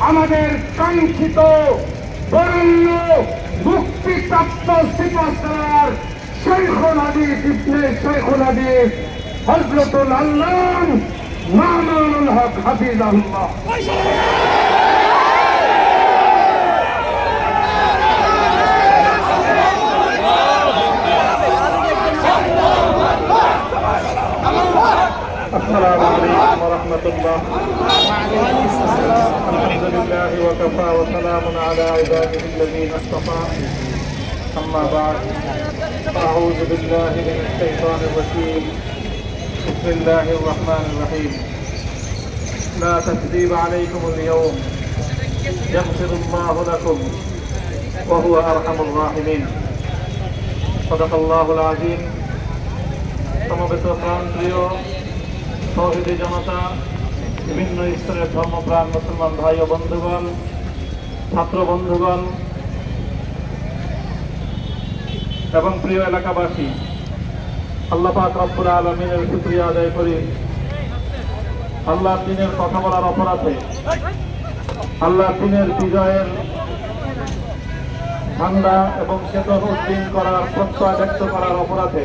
আমাদের কাঙ্ক্ষিত বরণ্য মুক্তিপ্রাপ্ত সিপাসার শেখুল হাদিস ইবনে শেখুল হাদিস হজরতুল আল্লাহ মামুনুল হক হাফিজ আল্লাহ السلام عليكم ورحمة الله الحمد لله وكفى وسلام على عباده الذين اصطفى أما بعد أعوذ بالله من الشيطان الرجيم بسم الله الرحمن الرحيم لا تكذيب عليكم اليوم يغفر الله لكم وهو أرحم الراحمين صدق الله العظيم সমবেত প্রাণ প্রিয় সহৃদী জনতা, বিভিন্ন স্তরের ধর্মপ্রাণ, মুসলমান ভাই ও বন্ধুগণ, ছাত্র বন্ধুগণ, এবং প্রিয় এলাকাবাসী, আল্লাহ পাক আলমিনের শুক্রিয়া আদায় করি। আল্লাহ দিনের কথা বলার অপরাধে আল্লাহ দিনের বিজয়ের ঠান্ডা এবং চেতন উদ্দিন করার প্রত্যয় ব্যক্ত করার অপরাধে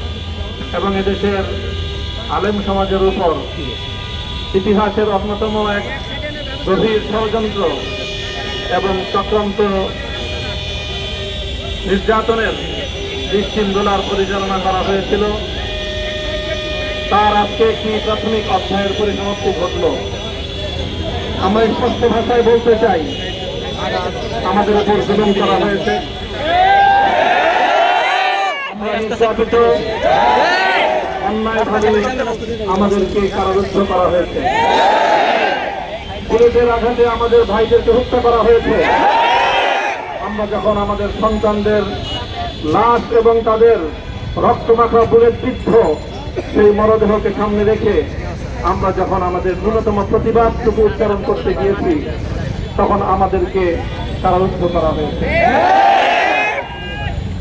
এবং এদেশের আলেম সমাজের উপর ইতিহাসের অন্যতম এক গভীর ষড়যন্ত্র এবং চক্রান্ত নির্যাতনের দৃষ্টিন্দোলার পরিচালনা করা হয়েছিল। তার আজকে একটি প্রাথমিক অধ্যায়ের পরিসমাপ্তি ঘটল। আমরা স্পষ্ট ভাষায় বলতে চাই, আমাদের উপর জুলুম করা হয়েছে। আমরা অন্যায়ভাবে আমাদেরকে কারারুদ্ধ করা হয়েছে। পুলিশের আঘাতে আমাদের ভাইদেরকে হত্যা করা হয়েছে। আমরা যখন আমাদের সন্তানদের লাশ এবং তাদের রক্তমাখা বুলেট বিদ্ধ সেই মরদেহকে সামনে রেখে আমরা যখন আমাদের ন্যূনতম প্রতিবাদটুকু উচ্চারণ করতে গিয়েছি, তখন আমাদেরকে কারারুদ্ধ করা হয়েছে।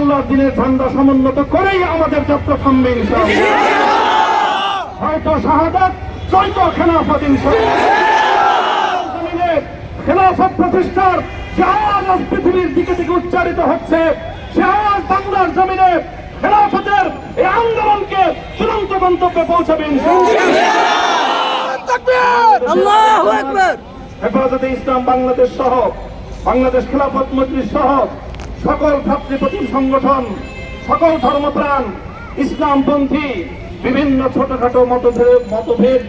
আল্লাহর দিনের ঝান্ডা সমুন্নত করেই আমাদের যাত্রা থামবে ইনশাআল্লাহ। হয়তো শাহাদাত নয়তো খেলাফত ইনশাআল্লাহ। খেলাফত প্রতিষ্ঠার যে আওয়াজ আজ পৃথিবীর দিকে দিকে উচ্চারিত হচ্ছে সে আওয়াজ বাংলার জমিনে খেলাফতের এই আন্দোলনকে চূড়ান্ত গন্তব্যে পৌঁছাবে হেফাজতে ইসলাম বাংলাদেশ সহ বাংলাদেশ খেলাফত মজলিস সহ সকল ভ্রাতৃপ্রতিম সংগঠন, সকল ধর্মপ্রাণ, ইসলামপন্থী, বিভিন্ন ছোটখাটো মতভেদ মতভেদ,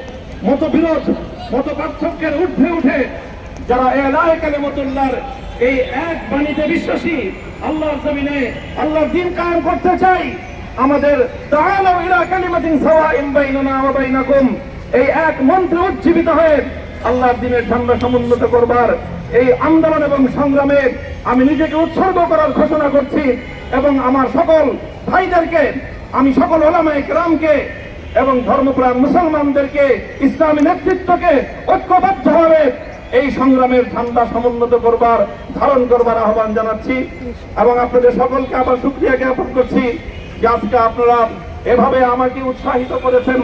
মতবিরোধ মত পার্থক্যের ঊর্ধ্বে উঠে যারা এলায় কালিমতুল্লাহর এই এক বাণীতে বিশ্বাসী, আল্লাহর জমিনে আল্লাহর দিন কায়েম করতে চাই, আমাদের তাআলাউ ইলা কালিমাতিন সাওয়াইন বাইনানা ওয়া এই এক মন্ত্রে উজ্জীবিত হয়ে আল্লাহর দিনের ঝান্ডা সমুন্নত করবার এই আন্দোলন এবং সংগ্রামে আমি নিজেকে উৎসর্গ করার ঘোষণা করছি এবং আমার সকল ভাইদেরকে আমি সকল ওলামায়ে কেরামকে এবং ধর্মপ্রাণ মুসলমানদেরকে ইসলামী নেতৃত্বকে ঐক্যবদ্ধভাবে এই সংগ্রামের ঠান্ডা সমুন্নত করবার ধারণ করবার আহ্বান জানাচ্ছি এবং আপনাদের সকলকে আবার সুক্রিয়া জ্ঞাপন করছি যে আজকে আপনারা এভাবে আমাকে উৎসাহিত করেছেন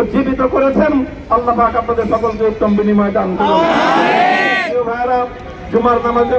উজ্জীবিত করেছেন। আল্লাহ পাক আপনাদের সকলকে উত্তম বিনিময় দান করুন। জুমার নামাজে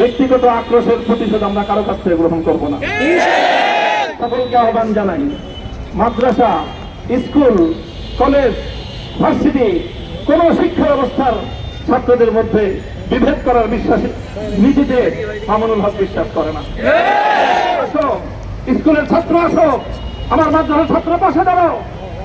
ব্যক্তিগত আক্রোশের প্রতিশোধ আমরা কারও কাছ থেকে গ্রহণ করব না। সকলকে আহ্বান জানাই মাদ্রাসা স্কুল কলেজ ভার্সিটি কোন শিক্ষা ব্যবস্থার ছাত্রদের মধ্যে বিভেদ করার বিশ্বাস নীতিতে মামুনুল হক বিশ্বাস করে না। স্কুলের ছাত্র আসো আমার মাদ্রাসার ছাত্র পাশে দাঁড়াও।